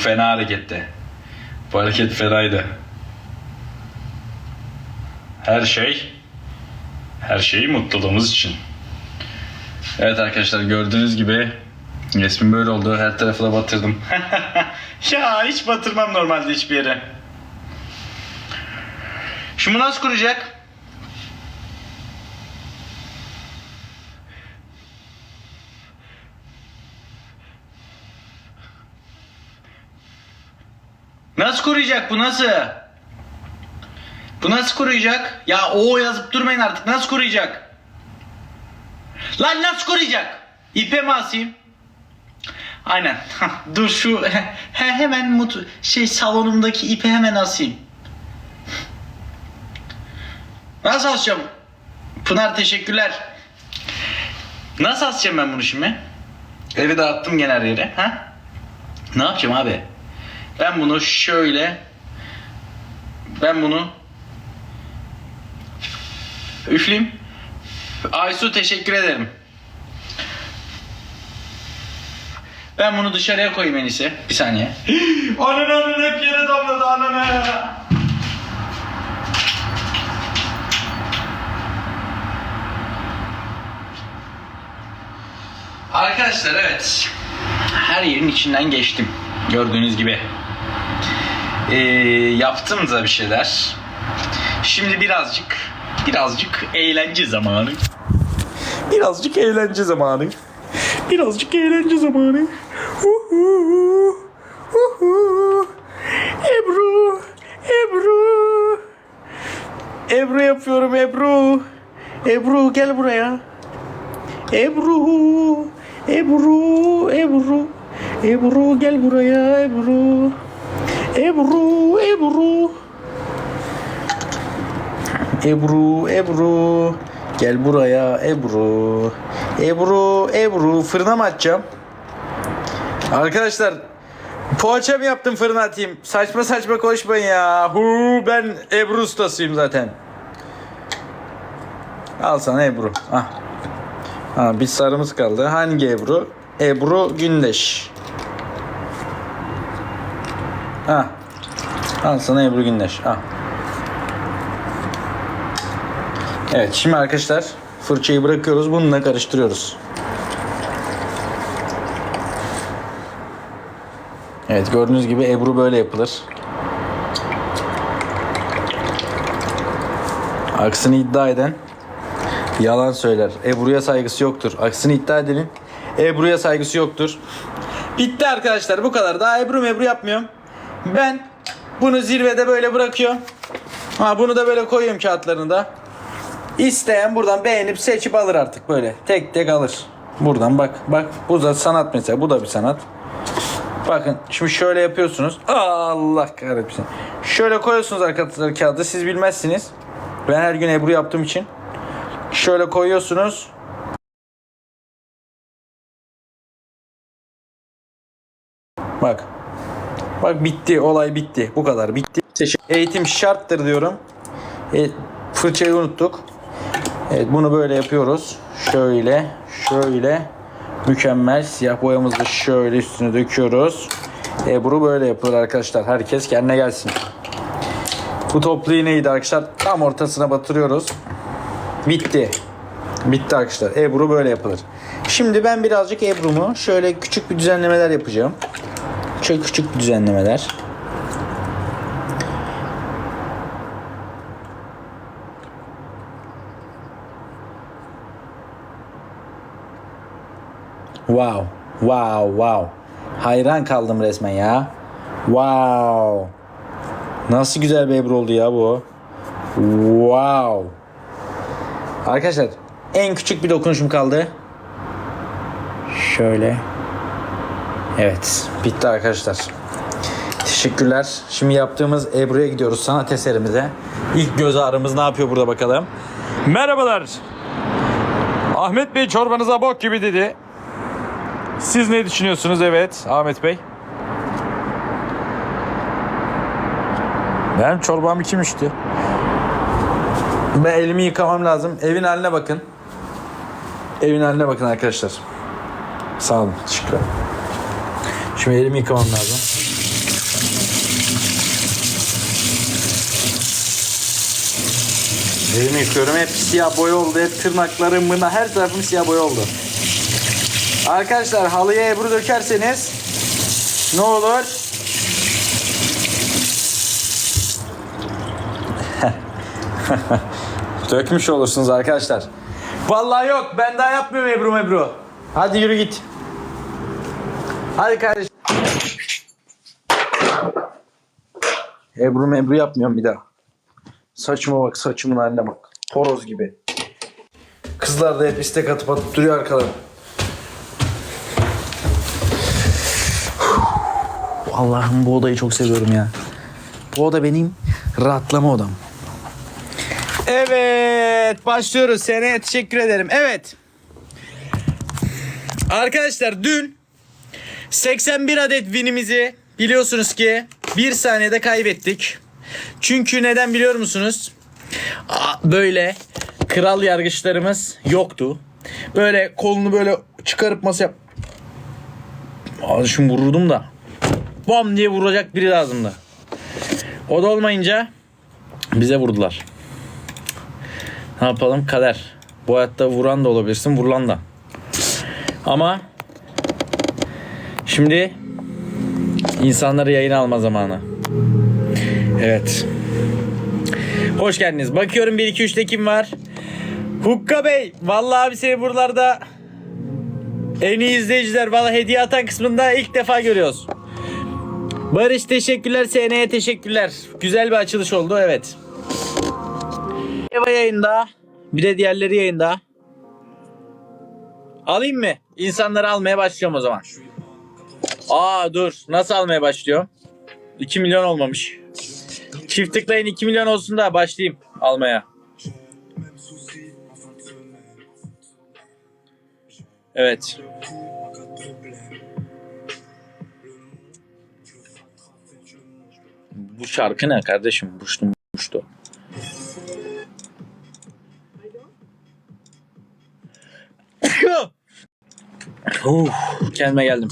fena hareketti. Bu hareket fenaydı. Her şey her şey mutluluğumuz için. Evet arkadaşlar gördüğünüz gibi resmim böyle oldu. Her tarafı da batırdım. ya hiç batırmam normalde hiçbir yere. Şimdi nasıl kuracak? Nasıl kuruyacak bu nasıl? Bu nasıl kuruyacak? Ya o yazıp durmayın artık. Nasıl kuruyacak? Lan nasıl kuruyacak? İpe mi asayım? Aynen. Dur şu he, hemen mut şey salonumdaki ipe hemen asayım. Nasıl asacağım? Pınar teşekkürler. Nasıl asacağım ben bunu şimdi? Evi dağıttım gene her yere. Ha? Ne yapacağım abi? Ben bunu şöyle ben bunu üfleyeyim. Aysu teşekkür ederim. Ben bunu dışarıya koyayım en iyisi. Bir saniye. anan anan hep yere damladı anan. Arkadaşlar evet. Her yerin içinden geçtim. Gördüğünüz gibi. Ee, yaptım da bir şeyler. Şimdi birazcık birazcık eğlence zamanı. Birazcık eğlence zamanı. Birazcık eğlence zamanı. Ebru, Ebru. Ebru yapıyorum Ebru. Ebru gel buraya. Ebru, Ebru, Ebru. Ebru gel buraya Ebru. Ebru, Ebru. Ebru, Ebru. Gel buraya Ebru. Ebru, Ebru. Fırına mı atacağım? Arkadaşlar poğaça mı yaptım fırına atayım? Saçma saçma konuşmayın ya. Hu, ben Ebru ustasıyım zaten. Al sana Ebru. Ah. Ha, bir sarımız kaldı. Hangi Ebru? Ebru Gündeş. Ha. Al sana Ebru Gündeş. Al. Evet şimdi arkadaşlar fırçayı bırakıyoruz. Bununla karıştırıyoruz. Evet gördüğünüz gibi Ebru böyle yapılır. Aksini iddia eden yalan söyler. Ebru'ya saygısı yoktur. Aksini iddia edenin Ebru'ya saygısı yoktur. Bitti arkadaşlar bu kadar. Daha Ebru Ebru yapmıyorum. Ben bunu zirvede böyle bırakıyorum. Ha bunu da böyle koyuyorum kağıtlarını da. İsteyen buradan beğenip seçip alır artık böyle. Tek tek alır. Buradan bak. Bak bu da sanat mesela. Bu da bir sanat. Bakın şimdi şöyle yapıyorsunuz. Allah kahretsin. Şöyle koyuyorsunuz arkadaşlar kağıdı. Siz bilmezsiniz. Ben her gün Ebru yaptığım için. Şöyle koyuyorsunuz. Bak. Bak bitti. Olay bitti. Bu kadar. Bitti. Eğitim şarttır diyorum. E, fırçayı unuttuk. Evet bunu böyle yapıyoruz. Şöyle. Şöyle. Mükemmel. Siyah boyamızı şöyle üstüne döküyoruz. Ebru böyle yapılır arkadaşlar. Herkes kendine gelsin. Bu toplu iğneyi de arkadaşlar tam ortasına batırıyoruz. Bitti. Bitti arkadaşlar. Ebru böyle yapılır. Şimdi ben birazcık Ebru'mu şöyle küçük bir düzenlemeler yapacağım. Çok küçük düzenlemeler. Wow. Wow, wow. Hayran kaldım resmen ya. Wow. Nasıl güzel bir Ebru oldu ya bu. Wow. Arkadaşlar en küçük bir dokunuşum kaldı. Şöyle. Evet. Bitti arkadaşlar. Teşekkürler. Şimdi yaptığımız Ebru'ya gidiyoruz sanat eserimize. İlk göz ağrımız ne yapıyor burada bakalım. Merhabalar. Ahmet Bey çorbanıza bok gibi dedi. Siz ne düşünüyorsunuz? Evet Ahmet Bey. Benim çorbam kim içti? Ben elimi yıkamam lazım. Evin haline bakın. Evin haline bakın arkadaşlar. Sağ olun. Teşekkürler. Şimdi elimi yıkamam lazım. Elimi yıkıyorum. Hep siyah boya oldu. Hep tırnaklarım, mına her tarafım siyah boya oldu. Arkadaşlar halıya ebru dökerseniz ne olur? Dökmüş olursunuz arkadaşlar. Vallahi yok. Ben daha yapmıyorum Ebru Ebru. Hadi yürü git. Hadi kardeşim. Ebru mebru yapmıyorum bir daha. Saçıma bak saçımın haline bak. Horoz gibi. Kızlar da hep istek atıp atıp duruyor arkadan. Allah'ım bu odayı çok seviyorum ya. Bu oda benim rahatlama odam. Evet başlıyoruz. Seneye teşekkür ederim. Evet. Arkadaşlar dün 81 adet winimizi biliyorsunuz ki bir saniyede kaybettik. Çünkü neden biliyor musunuz? Böyle kral yargıçlarımız yoktu. Böyle kolunu böyle çıkarıp masaya Aa, şimdi vururdum da. Bam diye vuracak biri lazımdı. O da olmayınca bize vurdular. Ne yapalım? Kader. Bu hayatta vuran da olabilirsin, vurulan da. Ama şimdi insanları yayına alma zamanı. Evet. Hoş geldiniz. Bakıyorum 1 2 3'te kim var? Hukka Bey. Vallahi abi seni buralarda en iyi izleyiciler valla hediye atan kısmında ilk defa görüyoruz. Barış teşekkürler. SN'ye teşekkürler. Güzel bir açılış oldu. Evet. Eva yayında. Bir de diğerleri yayında. Alayım mı? İnsanları almaya başlıyorum o zaman. Aa dur. Nasıl almaya başlıyorum? 2 milyon olmamış. Çift tıklayın 2 milyon olsun da başlayayım almaya. Evet. Bu şarkı ne kardeşim? Buştum buştu. Uf, kendime geldim.